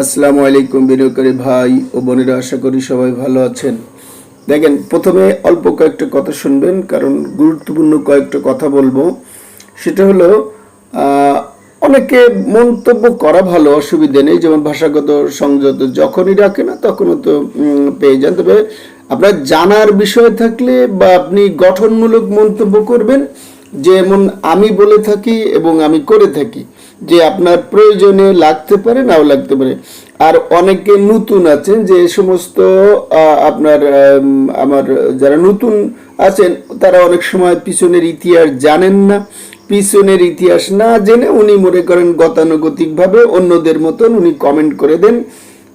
আসসালামু আলাইকুম বিনিয়োগকারী ভাই ও বোনেরা, আশা করি সবাই ভালো আছেন। দেখেন, প্রথমে অল্প কয়েকটা কথা শুনবেন, কারণ গুরুত্বপূর্ণ কয়েকটা কথা বলব। সেটা হলো অনেকে মন্তব্য করা ভালো, অসুবিধা নেই, যেমন ভাষাগত সংযত যখনই রাখে না, তখনও তো পেয়ে যান। তবে আপনার জানার বিষয় থাকলে বা আপনি গঠনমূলক মন্তব্য করবেন, যেমন আমি বলে থাকি এবং আমি করে থাকি যে আপনার প্রয়োজনে লাগতে পারে, নাও লাগতে পারে। আর অনেকে নতুন আছেন যে সমস্ত আপনার আমার যারা নতুন আছেন, তারা অনেক সময় পিছনের ইতিহাস জানেন না। পিছনের ইতিহাস না জেনে উনি মনে করেন গতানুগতিকভাবে অন্যদের মতন উনি কমেন্ট করে দেন।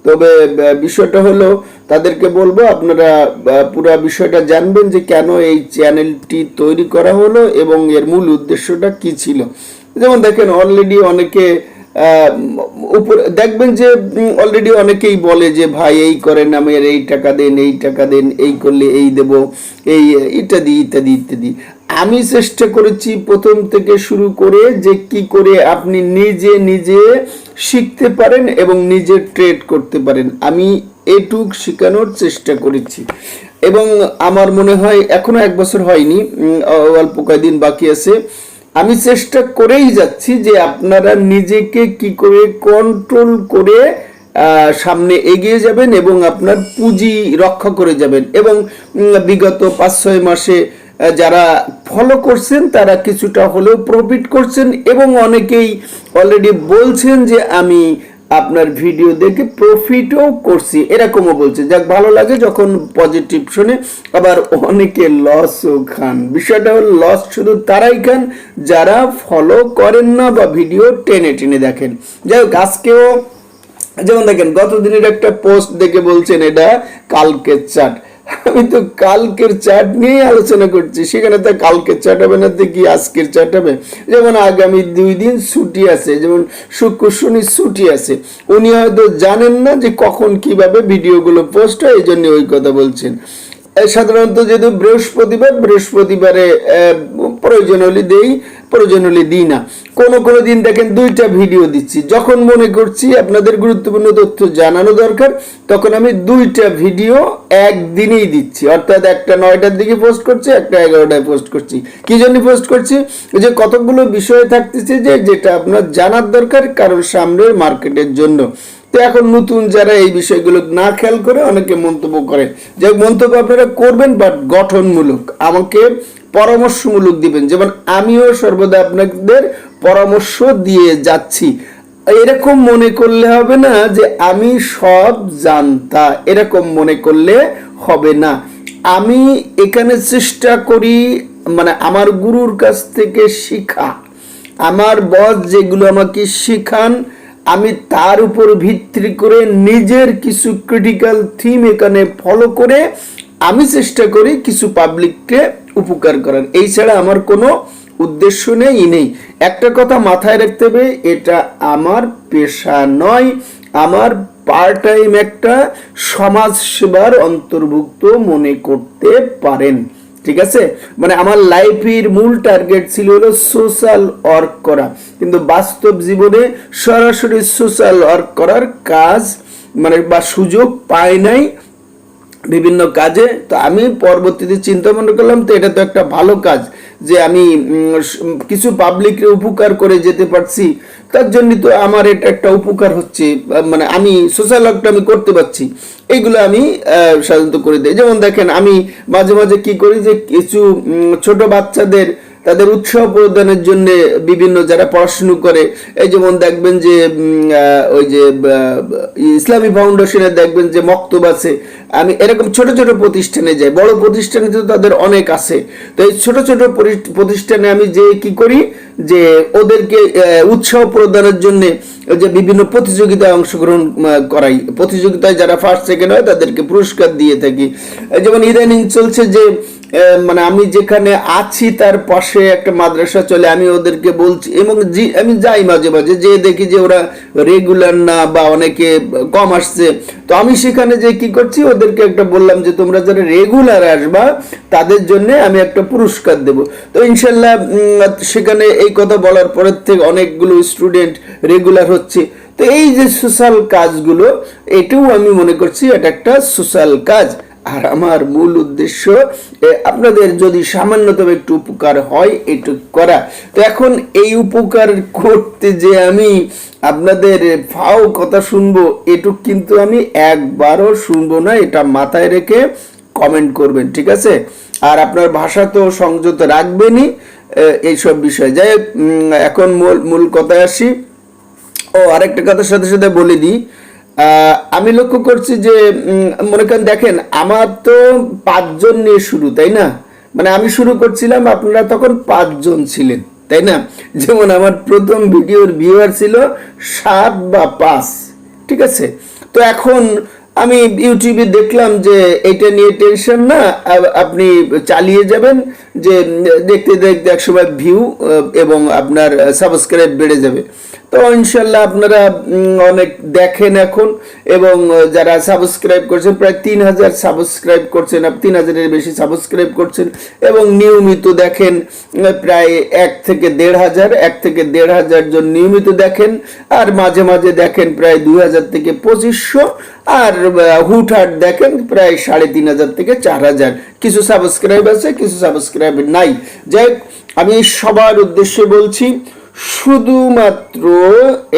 তবে বিষয়টা হলো, তাদেরকে বলব, আপনারা পুরো বিষয়টা জানবেন যে কেন এই চ্যানেলটি তৈরি করা হলো এবং এর মূল উদ্দেশ্যটা কি ছিল। যেমন দেখেন অলরেডি অনেকে উপরে, দেখবেন যে অলরেডি অনেকেই বলে যে, ভাই, এই করেন আমার এই টাকা দেন, এই টাকা দেন, এই করলে এই দেব, এই, ইত্যাদি ইত্যাদি ইত্যাদি। আমি চেষ্টা করেছি প্রথম থেকে শুরু করে যে, কি করে আপনি নিজে নিজে শিখতে পারেন এবং নিজে ট্রেড করতে পারেন। আমি এটুক শেখানোর চেষ্টা করেছি। এবং আমার মনে হয়, এখনও এক বছর হয়নি অল্প কয়েকদিন বাকি আছে। আমি চেষ্টা করেই যাচ্ছি যে আপনারা নিজেকে কি করে কন্ট্রোল করে সামনে এগিয়ে যাবেন এবং আপনার পুঁজি রক্ষা করে যাবেন। এবং বিগত পাঁচ ছয় মাসে যারা ফলো করছেন, তারা কিছুটা হলেও প্রফিট করছেন এবং অনেকেই অলরেডি বলছেন যে আমি আপনার ভিডিও দেখে প্রফিটও করছি। এরকমও বলছে। যাক, ভালো লাগে যখন পজিটিভ শুনে, আবার অনেকে লসও খান। বিষয়টা হল লস শুধু তারাই খান যারা ফলো করেন না বা ভিডিও টেনে টেনে দেখেন। যাই হোক, আজকেও যেমন দেখেন, গতদিনের একটা পোস্ট দেখে বলছেন এটা, কালকের চাট আমি তো কালকের চাট নিয়েই আলোচনা করছি। সেখানে তো কালকের চাট হবে না, তো কি আজকের চাট হবে? যেমন আগামী দুই দিন ছুটি আছে, যেমন শুক্র, শনি ছুটি আছে। উনি হয়তো জানেন না যে কখন কীভাবে ভিডিওগুলো পোস্ট হয় এই জন্য ওই কথা বলছেন। সাধারণত যেহেতু বৃহস্পতিবার, বৃহস্পতিবারে প্রয়োজন হলে দেই। প্রয়োজন হলে দিই না। কোনো কোনো দিন দেখেন দুইটা ভিডিও দিচ্ছি। যখন মনে করছি আপনাদের গুরুত্বপূর্ণ তথ্য জানানো দরকার, তখন আমি দুইটা ভিডিও একদিনেই দিচ্ছি। অর্থাৎ একটা নয়টার দিকে পোস্ট করছি, একটা এগারোটায় পোস্ট করছি। কি জন্য পোস্ট করছি? যে কতগুলো বিষয় থাকতেছে যে, যেটা আপনার জানার দরকার কারণ সামনের মার্কেটের জন্য। তো এখন নতুন যারা এই বিষয়গুলো না খেয়াল করে অনেকে মন্তব্য করে। যে মন্তব্য আপনারা করবেন বাট গঠনমূলক। আমাকে পরামর্শমূলক দিবেন। যেমন আমিও সর্বদা আপনাদের পরামর্শ দিয়ে যাচ্ছি। এরকম মনে করলে হবে না যে আমি সব জানতা। এরকম মনে করলে হবে না। আমি এখানে চেষ্টা করি মানে আমার গুরুর কাছ থেকে শিখা। আমার বস যেগুলো আমাকে শেখান, আমি তার উপর ভিত্তি করে নিজের কিছু ক্রিটিক্যাল থিম এখানে ফলো করে আমি চেষ্টা করি কিছু পাবলিককে উপকার করার এই ছাড়া আমার কোনো উদ্দেশ্য নেই নেই। একটা কথা মাথায় রাখতে হবে, এটা আমার পেশা নয়, আমার পার্ট টাইম একটা সমাজ সেবার অন্তর্ভুক্ত মনে করতে পারেন। ঠিক আছে? মানে আমার লাইফের মূল টার্গেট ছিল হলো সোশ্যাল ওয়ার্ক করা। কিন্তু বাস্তব জীবনে সরাসরি সোশ্যাল ওয়ার্ক করার কাজ মানে বা সুযোগ পাই নাই বিভিন্ন কাজে, তো আমি পরবর্তীতে চিন্তা মনে করলাম, তো এটা তো একটা ভালো কাজ যে আমি কিছু পাবলিকের উপকার করে যেতে পারছি, তার জন্য তো আমার এটা একটা উপকার হচ্ছে মানে আমি সোশ্যাল ওয়ার্কটা আমি করতে পারছি, এইগুলো আমি সাধারণত করে দিই। যেমন দেখেন, আমি মাঝে মাঝে কি করি যে কিছু ছোট বাচ্চাদের তাদের উৎসাহ প্রদানের জন্য বিভিন্ন যারা পড়াশুনো করে, এই যেমন দেখবেন যে ওই যে ইসলামী ফাউন্ডেশনে দেখবেন যে মক্তব আছে। আমি এরকম ছোট ছোট প্রতিষ্ঠানে যাই, বড় প্রতিষ্ঠানে তো তাদের অনেক আছে। তো এই ছোট ছোট প্রতিষ্ঠানে আমি যে কি করি, যে ওদেরকে উৎসাহ প্রদানের জন্য যে বিভিন্ন প্রতিযোগিতায় অংশগ্রহণ করাই। প্রতিযোগিতায় যারা ফার্স্ট সেকেন্ড হয়, তাদেরকে পুরস্কার দিয়ে থাকি। যেমন ইদানিং চলছে যে মানে আমি যেখানে আছি তার পাশে একটা মাদ্রাসা চলে, আমি ওদেরকে বলছি, এবং আমি যাই মাঝে মাঝে, যে দেখি যে ওরা রেগুলার না বা অনেকে কম আসছে, তো আমি সেখানে যে কি করছি, ওদেরকে একটা বললাম যে তোমরা যারা রেগুলার আসবা, তাদের জন্য আমি একটা পুরস্কার দেব। তো ইনশাল্লাহ সেখানে এই কথা বলার পরের থেকে অনেকগুলো স্টুডেন্ট রেগুলার হচ্ছে। তো এই যে সোশ্যাল কাজগুলো, এটাও আমি মনে করছি এটা একটা সোশ্যাল কাজ। আর আমার মূল উদ্দেশ্য আপনাদের যদি সামান্যতম একটু উপকার হয় এটুক করা। তো এখন এই উপকার করতে যে আমি আপনাদের ফাও কথা শুনব, এটুক কিন্তু আমি একবারও শুনব না, এটা মাথায় রেখে কমেন্ট করবেন, ঠিক আছে? আর আপনার ভাষা তো সংযত রাখবেনই এইসব বিষয়ে। যাই এখন মূল মূল কথায় আসি। ও, আরেকটা কথার সাথে সাথে বলে দিই। আমি লক্ষ্য করছি যে মনে করেন দেখেন, আমার তো পাঁচজন নিয়ে শুরু, তাই না? মানে আমি শুরু করছিলাম, আপনারা তখন পাঁচজন ছিলেন, তাই না? যেমন আমার প্রথম ভিডিওর ভিউয়ার ছিল সাত বা পাঁচ, ঠিক আছে? তো এখন আমি ইউটিউবে দেখলাম যে, এটা নিয়ে টেনশন না আপনি চালিয়ে যাবেন, যে, দেখতে দেখতে একসময় ভিউ এবং আপনার সাবস্ক্রাইব বেড়ে যাবে। তো ইনশাল্লাহ আপনারা অনেক দেখেন এখন এবং যারা সাবস্ক্রাইব করছেন, প্রায় তিন হাজার সাবস্ক্রাইব করছেন তিন হাজারের বেশি সাবস্ক্রাইব করছেন এবং নিয়মিত দেখেন প্রায় এক থেকে দেড় হাজার, এক থেকে দেড় হাজার জন নিয়মিত দেখেন আর মাঝে মাঝে দেখেন প্রায় দুই হাজার থেকে পঁচিশশো আর হুটহাট দেখেন প্রায় সাড়ে তিন হাজার থেকে চার হাজার। কিছু সাবস্ক্রাইব আছে, কিছু সাবস্ক্রাইব নাই। যাই আমি সবার উদ্দেশ্যে বলছি শুধুমাত্র,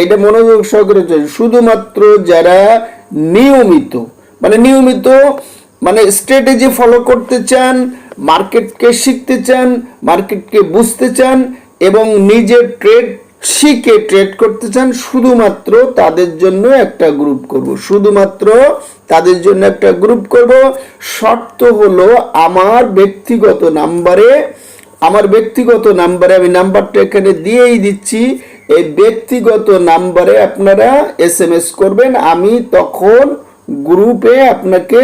এটা মনোযোগ সহকারে শুধুমাত্র যারা নিয়মিত মানে নিয়মিত মানে স্ট্র্যাটেজি ফলো করতে চান মার্কেটকে শিখতে চান মার্কেটকে বুঝতে চান, এবং নিজের ট্রেড শিখে ট্রেড করতে চান, শুধুমাত্র তাদের জন্য একটা গ্রুপ করব। শুধুমাত্র তাদের জন্য একটা গ্রুপ করব। শর্ত হলো আমার ব্যক্তিগত নাম্বারে আমার ব্যক্তিগত নাম্বারে আমি নাম্বারটা এখানে দিয়েই দিচ্ছি। এই ব্যক্তিগত নাম্বারে আপনারা এস এম এস করবেন। আমি তখন গ্রুপে আপনাকে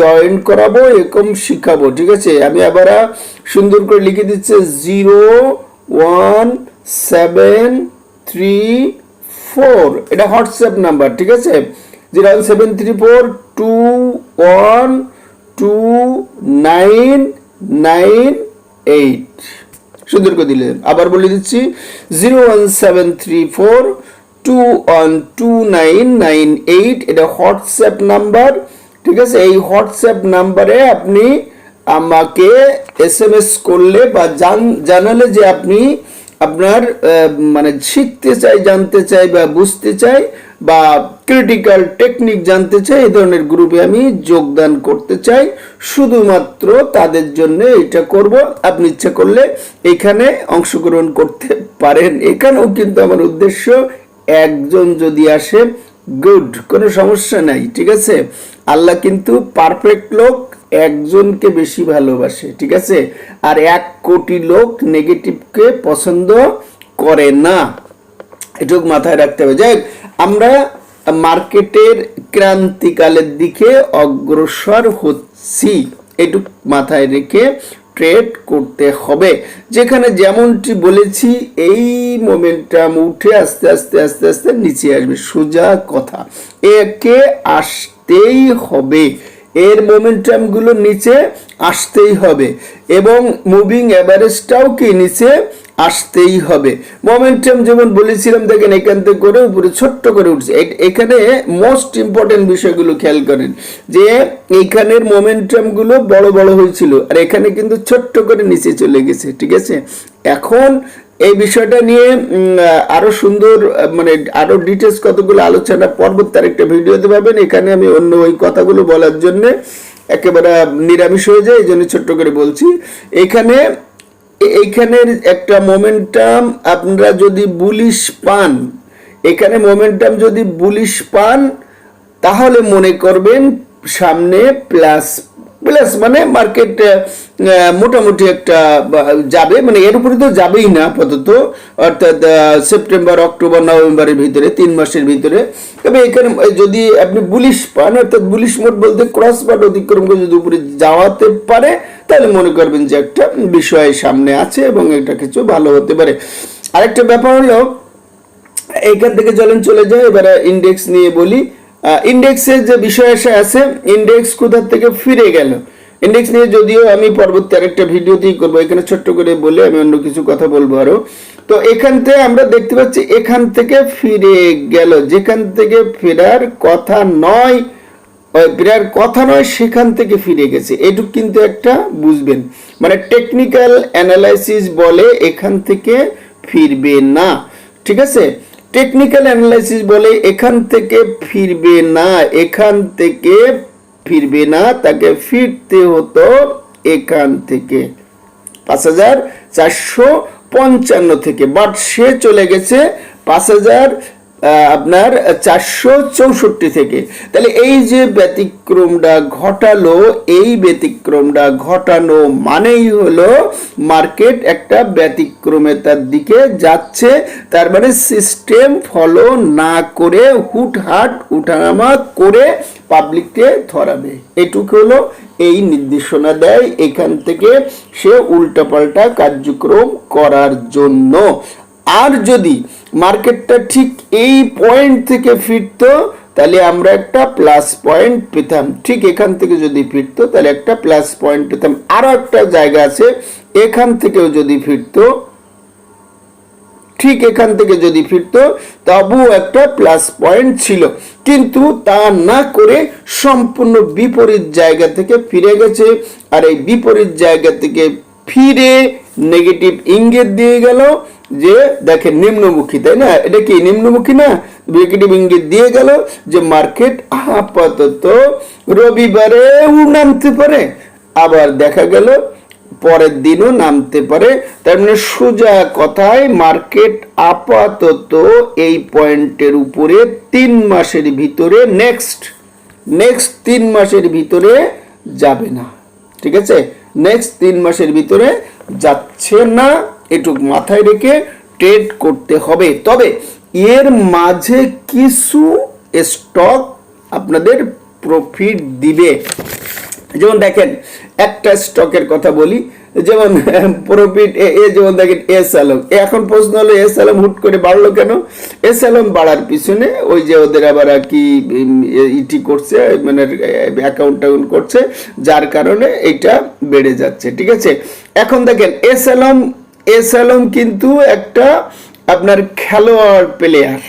জয়েন করাবো, এরকম শিখাবো, ঠিক আছে? আমি আবার সুন্দর করে লিখে দিচ্ছি, zero one seven three four. এটা হোয়াটসঅ্যাপ নাম্বার, ঠিক আছে? Zero one seven three four two one two nine nine eight সুন্দর করে দিলেন আবার বলে দিচ্ছি zero one seven three four two one two nine nine eight এটা হোয়াটসঅ্যাপ নাম্বার, ঠিক আছে? এই হোয়াটসঅ্যাপ নাম্বারে আপনি আমাকে এস এম এস করলে বা জান- জানালে যে আপনি আপনার মানে শিখতে চাই, জানতে চাই বা বুঝতে চাই বা ক্রিটিক্যাল টেকনিক জানতে চাই, এই ধরনের গ্রুপে আমি যোগদান করতে চাই। শুধুমাত্র তাদের জন্য এটা করব। আপনি ইচ্ছা করলে এখানে অংশগ্রহণ করতে পারেন। এখানেও কিন্তু আমার উদ্দেশ্য, একজন যদি আসে গুড কোনো সমস্যা নাই, ঠিক আছে? আল্লাহ কিন্তু পারফেক্ট লোক, একজনকে বেশি ভালোবাসে, ঠিক আছে? আর এক কোটি লোক নেগেটিভকে পছন্দ করে না। এটুকু মাথায় রাখতে হবে। যাই আমরা মার্কেটের ক্রান্তিকালের দিকে অগ্রসর হচ্ছি। এটুক মাথায় রেখে ট্রেড করতে হবে। যেখানে যেমনটি বলেছি, এই মোমেন্টাম উঠে আস্তে আস্তে আস্তে আস্তে নিচে আসবে। সোজা কথা। একে আসতেই হবে। এর মোমেন্টামগুলো নিচে আসতেই হবে এবং মুভিং অ্যাভারেজটাও কি নিচে আসতেই হবে। মোমেন্টাম যেমন বলেছিলাম দেখেন এখান থেকে করে উপরে ছোট্ট করে উঠছে। এখানে মোস্ট ইম্পর্টেন্ট বিষয়গুলো খেয়াল করেন যে এখানের মোমেন্টামগুলো বড় বড় হয়েছিল আর এখানে কিন্তু ছোট্ট করে নিচে চলে গেছে ঠিক আছে? এখন এই বিষয়টা নিয়ে উম, আরও সুন্দর মানে আরও ডিটেলস কতগুলো আলোচনা পর্বত পরবর্তী আরেকটা ভিডিওতে পাবেন। এখানে আমি অন্য ওই কথাগুলো বলার জন্য একেবারে নিরামিষ হয়ে যায় এই জন্য ছোট্ট করে বলছি। এখানে এইখানের একটা মোমেন্টাম আপনারা যদি বুলিশ পান, এখানে মোমেন্টাম যদি বুলিশ পান, তাহলে মনে করবেন সামনে প্লাস প্লাস মানে মার্কেট মোটামুটি একটা যাবে মানে এর উপরে তো যাবেই না আপাতত। অর্থাৎ সেপ্টেম্বর অক্টোবর নভেম্বরের ভিতরে, তিন মাসের ভিতরে। তবে এখানে যদি আপনি বুলিশ পান, অর্থাৎ বুলিশ মোড বলতে ক্রস বাট অতিক্রম করে যদি উপরে যাওয়াতে পারে, তাহলে মনে করবেন যে একটা বিষয় সামনে আছে এবং এটা কিছু ভালো হতে পারে। আরেকটা ব্যাপার হলো এইখান থেকে চলেন, চলে যায় এবারে ইন্ডেক্স নিয়ে বলি। ইন্ডেক্সের যে বিষয় এসে আছে ইন্ডেক্স কোথা থেকে ফিরে গেল? ইন্ডেক্স নিয়ে যদিও আমি পরবর্তী আরেকটা ভিডিওতেই করব, এখানে ছোট্ট করে বলে আমি অন্য কিছু কথা বলব আরও। তো এখান থেকে আমরা দেখতে পাচ্ছি এখান থেকে ফিরে গেল। যেখান থেকে ফেরার কথা নয় ফেরার কথা নয়, সেখান থেকে ফিরে গেছে। এটুক কিন্তু একটা বুঝবেন। মানে টেকনিক্যাল অ্যানালাইসিস বলে এখান থেকে ফিরবে না। ঠিক আছে? টেকনিক্যাল অ্যানালাইসিস বলে এখান থেকে ফিরবে না, এখান থেকে ফিরবে না, তাকে ফিরতে হতো এখান থেকে। পাঁচ হাজার চারশো পঞ্চান্ন থেকে। বাট সে চলে গেছে পাঁচ হাজার আপনার চারশো চৌষট্টি থেকে। তাহলে এই যে ব্যতিক্রমটা ঘটালো, এই ব্যতিক্রমটা ঘটানো মানেই হলো মার্কেট একটা ব্যতিক্রমের দিকে যাচ্ছে। তার মানে সিস্টেম ফলো না করে, হুটহাট উঠানামা করে পাবলিককে ধরাবে। এটুকু হলো এই নির্দেশনা দেয়। এখান থেকে সে উল্টাপাল্টা কার্যক্রম করার জন্য। আর যদি মার্কেটটা ঠিক এই পয়েন্ট থেকে ফিরতো, তাহলে আমরা একটা প্লাস পয়েন্ট পেতাম। ঠিক এখান থেকে যদি ফিরতো, তাহলে একটা প্লাস পয়েন্ট পেতাম। আরও একটা জায়গা আছে, এখান থেকেও যদি ফিরতো, ঠিক এখান থেকে যদি ফিরতো তবু একটা প্লাস পয়েন্ট ছিল। কিন্তু তা না করে সম্পূর্ণ বিপরীত জায়গা থেকে ফিরে গেছে। আর এই বিপরীত জায়গা থেকে ফিরে নেগেটিভ ইঙ্গিত দিয়ে গেল। যে দেখেন নিম্নমুখী, তাই না? এটা কি নিম্নমুখী না? নেগেটিভ ইঙ্গিত দিয়ে গেল যে মার্কেট আপাতত রবিবারেও নামতে পারে, আবার দেখা গেল পরের দিনও নামতে পারে। তার মানে সোজা কথায় মার্কেট আপাতত এই পয়েন্টের উপরে তিন মাসের ভিতরে নেক্সট নেক্সট তিন মাসের ভিতরে যাবে না। ঠিক আছে? নেক্সট তিন মাসের ভিতরে যাচ্ছে না। এটুক মাথায় রেখে ট্রেড করতে হবে। তবে এর মাঝে কিছু স্টক আপনাদের প্রফিট দিবে। যেমন দেখেন, একটা স্টকের কথা বলি, যেমন প্রফিট এ যেমন দেখেন এস আলম এখন প্রশ্ন হলো এস আলম হুট করে বাড়লো কেন? এস আলম বাড়ার পিছনে ওই যে ওদের আবার আর কি ইটি করছে মানে অ্যাকাউন্ট টাউন্ট করছে, যার কারণে এটা বেড়ে যাচ্ছে, ঠিক আছে? এখন দেখেন এস আলম এস আলম কিন্তু একটা আপনার খেলোয়াড় প্লেয়ার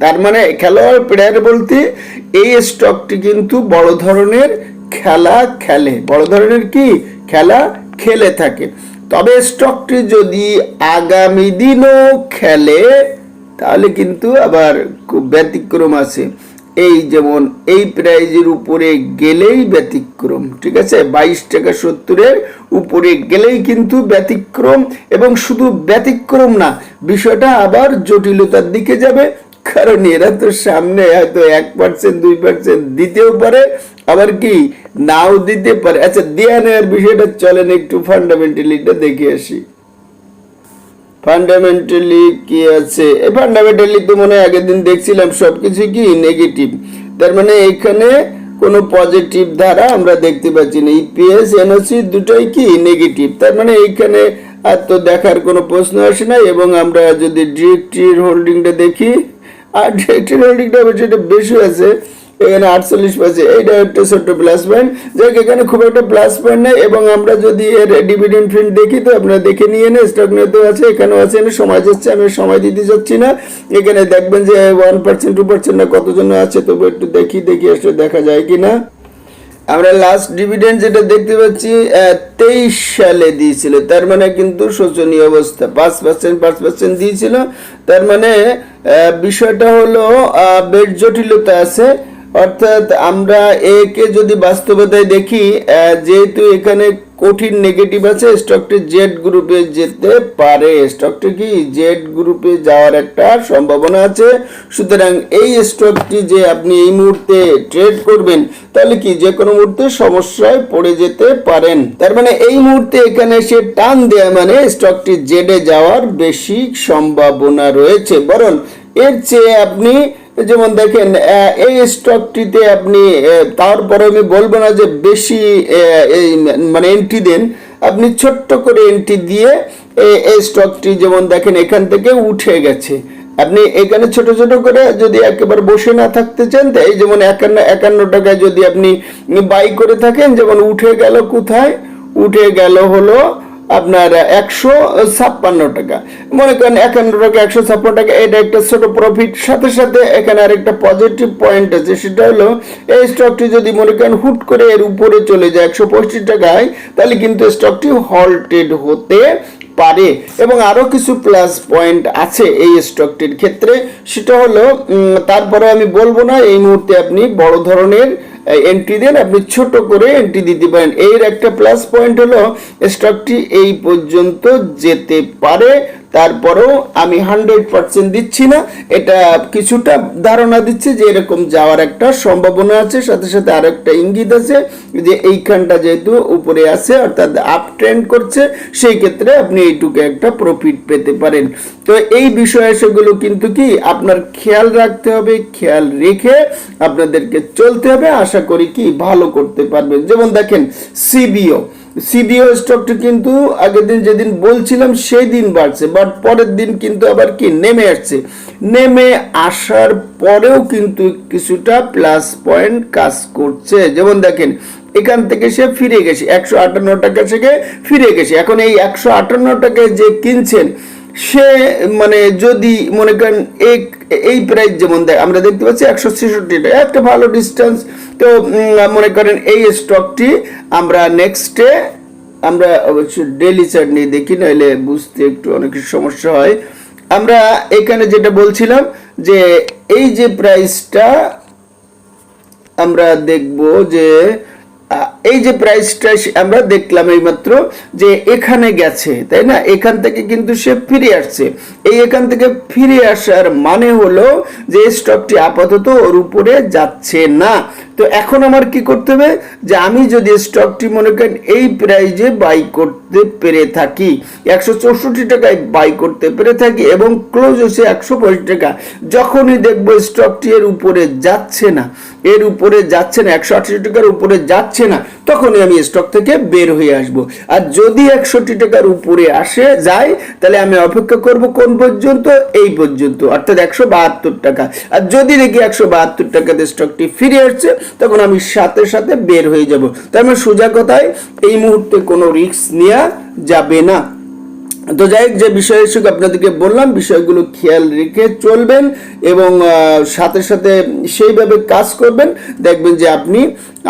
তার মানে খেলোয়াড় প্লেয়ার বলতে এই স্টকটি কিন্তু বড় ধরনের খেলা খেলে। বড় ধরনের কি? খেলা খেলে থাকে। তবে স্টকটি যদি আগামী দিনও খেলে, তাহলে কিন্তু আবার খুব ব্যতিক্রম আছে। এই যেমন এই প্রাইজের উপরে গেলেই ব্যতিক্রম, ঠিক আছে? বাইশ টাকা সত্তরের উপরে গেলেই কিন্তু ব্যতিক্রম এবং শুধু ব্যতিক্রম না, বিষয়টা আবার জটিলতার দিকে যাবে, কারণ এরা তো সামনে হয়তো এক পার্সেন্ট দুই পার্সেন্ট দিতেও পারে, আবার কি নাও দিতে পারে। আচ্ছা দেয়া নেওয়ার বিষয়টা চলেন একটু ফান্ডামেন্টালিটা দেখে আসি। ফান্ডামেন্টালি কি আছে? এই ফান্ডামেন্টালি তো মনে হয় আগের দিন দেখছিলাম, সবকিছু কি নেগেটিভ তার মানে এখানে কোনো পজিটিভ ধারা আমরা দেখতে পাচ্ছি না। ইপিএস এনওসি দুটোই কি নেগেটিভ তার মানে এইখানে আর তো দেখার কোনো প্রশ্ন আসে না এবং আমরা যদি ডিরেক্টির হোল্ডিংটা দেখি, আর ডিরেক্টির হোল্ডিংটা এটা বেশি আছে। এখানে আটচল্লিশ পার্সেন্ট এইটা একটা ছোট্ট প্লাস পয়েন্ট যাই এখানে খুব একটা প্লাস পয়েন্ট নেই। এবং আমরা যদি এর ডিভিডেন্ড ফিল্ড দেখি, তো আপনারা দেখে নিয়ে নেন। স্টক নিয়েতেও আছে, এখানেও আছে। আমি সময় যাচ্ছে আমি সময় দিতে যাচ্ছি না। এখানে দেখবেন যে ওয়ান পার্সেন্ট টু পার্সেন্ট না কতজন আছে, তবু একটু দেখি দেখি আসলে দেখা যায় কি না আমরা লাস্ট ডিভিডেন্ড যেটা দেখতে পাচ্ছি তেইশ সালে দিয়েছিল। তার মানে কিন্তু শোচনীয় অবস্থা। পাঁচ পার্সেন্ট পাঁচ পার্সেন্ট দিয়েছিল। তার মানে বিষয়টা হলো বেশ জটিলতা আছে। অর্থাৎ আমরা একে যদি বাস্তবতায় দেখি যেহেতু এখানে কঠিন নেগেটিভ আছে স্টকটি জেড গ্রুপে যেতে পারে। স্টকটি কি? জেড গ্রুপে যাওয়ার একটা সম্ভাবনা আছে। সুতরাং এই স্টকটি যে আপনি এই মুহূর্তে ট্রেড করবেন, তাহলে কি যে কোনো মুহূর্তে সমস্যায় পড়ে যেতে পারেন। তার মানে এই মুহূর্তে এখানে সে টান দেয়া মানে স্টকটি জেডে যাওয়ার বেশি সম্ভাবনা রয়েছে। বরং এর চেয়ে আপনি যেমন দেখেন এই স্টকটিতে আপনি তারপরে আমি বলব না যে বেশি এই মানে এন্ট্রি দেন। আপনি ছোট্ট করে এন্ট্রি দিয়ে এই স্টকটি যেমন দেখেন, এখান থেকে উঠে গেছে। আপনি এখানে ছোট ছোট করে যদি একেবারে বসে না থাকতে চান, তাই যেমন একান্ন একান্ন টাকায় যদি আপনি বাই করে থাকেন, যেমন উঠে গেল কোথায়? উঠে গেল হলো আপনার একশো ছাপ্পান্ন টাকা। মনে করেন একান্ন টাকা একশো ছাপ্পান্ন টাকা, এটা একটা ছোট প্রফিট সাথে সাথে এখানে আরেকটা পজিটিভ পয়েন্ট আছে, সেটা হলো এই স্টকটি যদি মনে করেন হুট করে এর উপরে চলে যায় একশো পঁচিশ টাকায়, তাহলে কিন্তু স্টকটি হল্টেড হতে পারে। এবং আরও কিছু প্লাস পয়েন্ট আছে এই স্টকটির ক্ষেত্রে, সেটা হলো তারপরে আমি বলব না, এই মুহূর্তে আপনি বড় ধরনের এন্ট্রি দেন আপনি ছোট করে এন্ট্রি দিতে পারেন। এর একটা প্লাস পয়েন্ট হলো স্টকটি এই পর্যন্ত যেতে পারে। তারপরেও আমি হান্ড্রেড পার্সেন্ট দিচ্ছি না। এটা কিছুটা ধারণা দিচ্ছে যে এরকম যাওয়ার একটা সম্ভাবনা আছে। সাথে সাথে আর একটা ইঙ্গিত আছে যে এইখানটা যেহেতু উপরে আছে, অর্থাৎ আপ ট্রেন্ড করছে, সেই ক্ষেত্রে আপনি এইটুকু একটা প্রফিট পেতে পারেন। তো এই বিষয়ে সেগুলো কিন্তু কি আপনার খেয়াল রাখতে হবে, খেয়াল রেখে আপনাদেরকে চলতে হবে। আশা করি কি ভালো করতে পারবেন। যেমন দেখেন সিবিও সিডিও স্টকটি কিন্তু আগের দিন যেদিন বলছিলাম, সেই দিন বাড়ছে। বাট পরের দিন কিন্তু আবার কি? নেমে আসছে। নেমে আসার পরেও কিন্তু কিছুটা প্লাস পয়েন্ট কাজ করছে। যেমন দেখেন, এখান থেকে সে ফিরে গেছে। একশো আটান্ন টাকা থেকে ফিরে গেছে। এখন এই একশো আটান্ন টাকায় যে কিনছেন সে মানে যদি মনে করেন এই এই প্রাইস যেমন দেয়, আমরা দেখতে পাচ্ছি একশো ছেষট্টি টাকা, একটা ভালো ডিস্টেন্স তো মনে করেন এই স্টকটি আমরা নেক্সটে আমরা ডেলি চার্ট নিয়ে দেখি নইলে বুঝতে একটু অনেক সমস্যা হয়। আমরা এখানে যেটা বলছিলাম, যে এই যে প্রাইসটা আমরা দেখব যে এই যে প্রাইসটা আমরা দেখলাম এইমাত্র যে এখানে গেছে, তাই না? এখান থেকে কিন্তু সে ফিরে আসছে। এই এখান থেকে ফিরে আসার মানে হলো যে স্টকটি আপাতত ওর উপরে যাচ্ছে না। তো এখন আমার কি করতে হবে? যে আমি যদি স্টকটি মনে করেন এই প্রাইজে বাই করতে পেরে থাকি, একশো চৌষট্টি টাকায় বাই করতে পেরে থাকি এবং ক্লোজ হচ্ছে একশো পঁচিশ টাকা, যখনই দেখব স্টকটি এর উপরে যাচ্ছে না, এর উপরে যাচ্ছে না, একশো আটষট্টি টাকার উপরে যাচ্ছে না, তখনই আমি স্টক থেকে বের হয়ে আসব। আর যদি একষট্টি টাকার উপরে আসে, যায়, তাহলে আমি অপেক্ষা করব কোন পর্যন্ত? এই পর্যন্ত, অর্থাৎ একশো বাহাত্তর টাকা। আর যদি দেখি একশো বাহাত্তর টাকাতে স্টকটি ফিরে আসছে তখন আমি সাথে সাথে বের হয়ে যাব। তার মানে সোজা কথায় এই মুহূর্তে কোনো রিস্ক নেওয়া যাবে না। তো যাই হোক, যে বিষয় হিসেবে আপনাদেরকে বললাম, বিষয়গুলো খেয়াল রেখে চলবেন এবং সাথে সাথে সেইভাবে কাজ করবেন। দেখবেন যে আপনি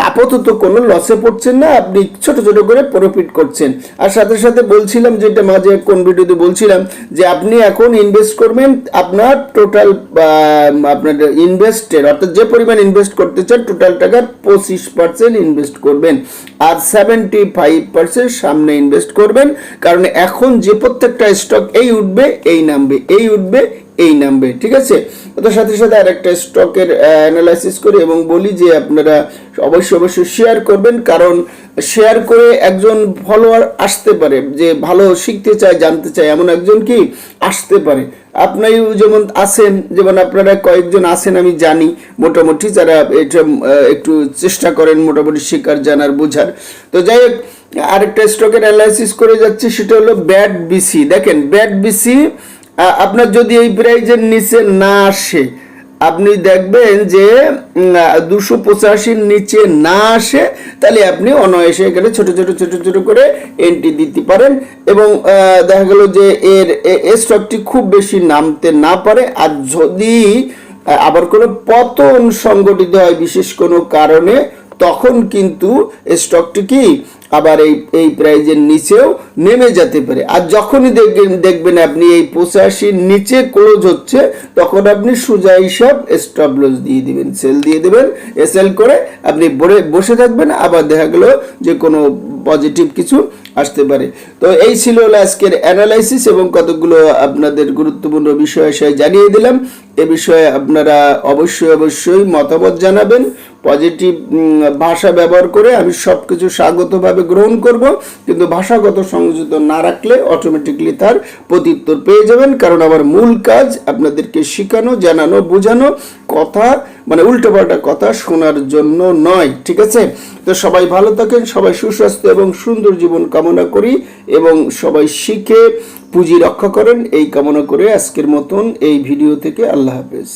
আপাতত কোনো লসে পড়ছেন না, আপনি ছোট ছোট করে প্রফিট করছেন। আর সাথে সাথে বলছিলাম, যেটা মাঝে কোন ভিডিওতে বলছিলাম, যে আপনি এখন ইনভেস্ট করবেন আপনার টোটাল আপনার ইনভেস্টের অর্থাৎ যে পরিমাণ ইনভেস্ট করতে চান টোটাল টাকার পঁচিশ পার্সেন্ট ইনভেস্ট করবেন। আর সেভেন্টি ফাইভ পার্সেন্ট সামনে ইনভেস্ট করবেন। কারণ এখন যে প্রত্যেকটা স্টক এই উঠবে, এই নামবে, এই উঠবে এই নামবে ঠিক আছে? তো সাথে সাথে আরেকটা স্টকের অ্যানালাইসিস করি এবং বলি যে আপনারা অবশ্যই অবশ্যই শেয়ার করবেন, কারণ শেয়ার করে একজন ফলোয়ার আসতে পারে, যে ভালো শিখতে চায়, জানতে চায়, এমন একজন কি আসতে পারে। আপনিও যেমন আছেন, যেমন আপনারা কয়েকজন আছেন, আমি জানি, মোটামুটি যারা এটা একটু চেষ্টা করেন মোটামুটি শেখার জানার, বোঝার। তো যাই হোক, আরেকটা স্টকের অ্যানালাইসিস করে যাচ্ছে, সেটা হলো ব্যাট বিসি। দেখেন, ব্যাট বিসি আপনার যদি এই প্রাইজের নিচে না আসে, আপনি দেখবেন যে দুশো পঁচাশির নিচে না আসে, তাহলে আপনি অনায়াসে এখানে ছোট ছোট ছোট ছোট করে এন্ট্রি দিতে পারেন এবং দেখা গেল যে এর স্টকটি খুব বেশি নামতে না পারে। আর যদি আবার কোনো পতন সংগঠিত হয় বিশেষ কোনো কারণে, তখন কিন্তু স্টকটি কি আবার এই এই প্রাইজের নিচেও নেমে যেতে পারে। আর যখনই দেখবেন দেখবেন আপনি এই পঁচাশির নিচে ক্লোজ হচ্ছে, তখন আপনি সোজা হিসাব স্টপ লস দিয়ে দিবেন সেল দিয়ে দেবেন সেল করে আপনি বসে থাকবেন, আবার দেখা গেল যে কোনো পজিটিভ কিছু আসতে পারে। তো এই ছিল হলো আজকের অ্যানালাইসিস এবং কতগুলো আপনাদের গুরুত্বপূর্ণ বিষয় সে জানিয়ে দিলাম। এ বিষয়ে আপনারা অবশ্যই অবশ্যই মতামত জানাবেন। পজিটিভ ভাষা ব্যবহার করে আমি সব কিছু স্বাগতভাবে গ্রহণ করব, কিন্তু ভাষাগত সংযোজিত না রাখলে অটোমেটিকলি তার প্রত্যুত্তর পেয়ে যাবেন। কারণ আমার মূল কাজ আপনাদেরকে শেখানো, জানানো, বোঝানো কথা মানে উল্টোপাল্টা কথা শোনার জন্য নয়, ঠিক আছে? তো সবাই ভালো থাকেন, সবাই সুস্বাস্থ্য এবং সুন্দর জীবন কামনা করি এবং সবাই শিখে পুঁজি রক্ষা করেন। এই কামনা করে আজকের মতন এই ভিডিও থেকে আল্লাহ হাফেজ।